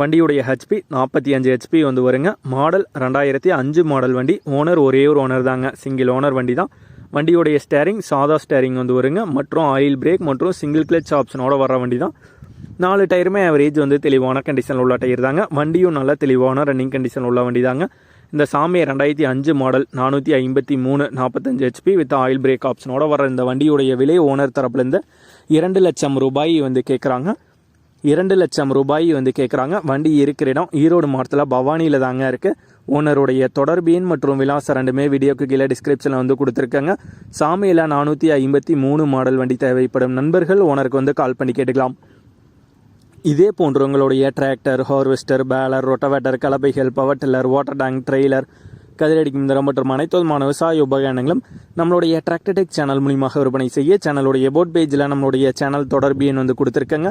வண்டியுடைய ஹெச்பி நாற்பத்தி அஞ்சு ஹெச்பி வந்து வருங்க. மாடல் ரெண்டாயிரத்தி அஞ்சு மாடல் வண்டி. ஓனர் ஒரே ஒரு ஓனர் தாங்க. சிங்கிள் ஓனர் வண்டி தான். வண்டியுடைய ஸ்டேரிங் சாதா ஸ்டேரிங் வந்து வருங்க. மற்றும் ஆயில் பிரேக் மற்றும் சிங்கிள் கிளச் ஆப்ஷனோட வர வண்டி தான். நாலு டயருமே ஆவரேஜ் வந்து தெளிவான கண்டிஷனில் உள்ள டயர் தாங்க. வண்டியும் நல்ல தெளிவான ரன்னிங் கண்டிஷன் உள்ள வண்டி தாங்க. இந்த சாமி ரெண்டாயிரத்தி அஞ்சு மாடல் நானூற்றி ஐம்பத்தி மூணு நாற்பத்தஞ்சு ஹெச்பி வித் ஆயில் பிரேக் ஆப்ஷனோட வர இந்த வண்டியுடைய விலை ஓனர் தரப்புலேருந்து இரண்டு லட்சம் ரூபாய் வந்து கேட்குறாங்க இரண்டு லட்சம் ரூபாய் வந்து கேட்குறாங்க வண்டி இருக்கிற இடம் ஈரோடு மாவட்டத்தில் பவானியில் தாங்க இருக்குது ஓனருடைய தொடர்பு எண் மற்றும் விலாசம் ரெண்டுமே வீடியோக்கு கீழே டிஸ்கிரிப்ஷனில் வந்து கொடுத்துருக்காங்க. சாமியில் நானூற்றி ஐம்பத்தி மூணு மாடல் வண்டி தேவைப்படும் நண்பர்கள் ஓனருக்கு வந்து கால் பண்ணி கேட்டுக்கலாம். இதே போன்று உங்களுடைய tractor harvester baler rotavator கலப்பைகள் power tiller water tank trailer கதிரடிக்கும் இயந்திரம் மற்றும் அனைத்து விதமான விவசாய உபகரணங்களும் நம்மளுடைய டிராக்டர்டெக் சேனல் மூலியமாக விற்பனை செய்ய சேனலுடைய போட் பேஜில் நம்மளுடைய சேனல் தொடர்பு எண் வந்து கொடுத்துருக்கங்க.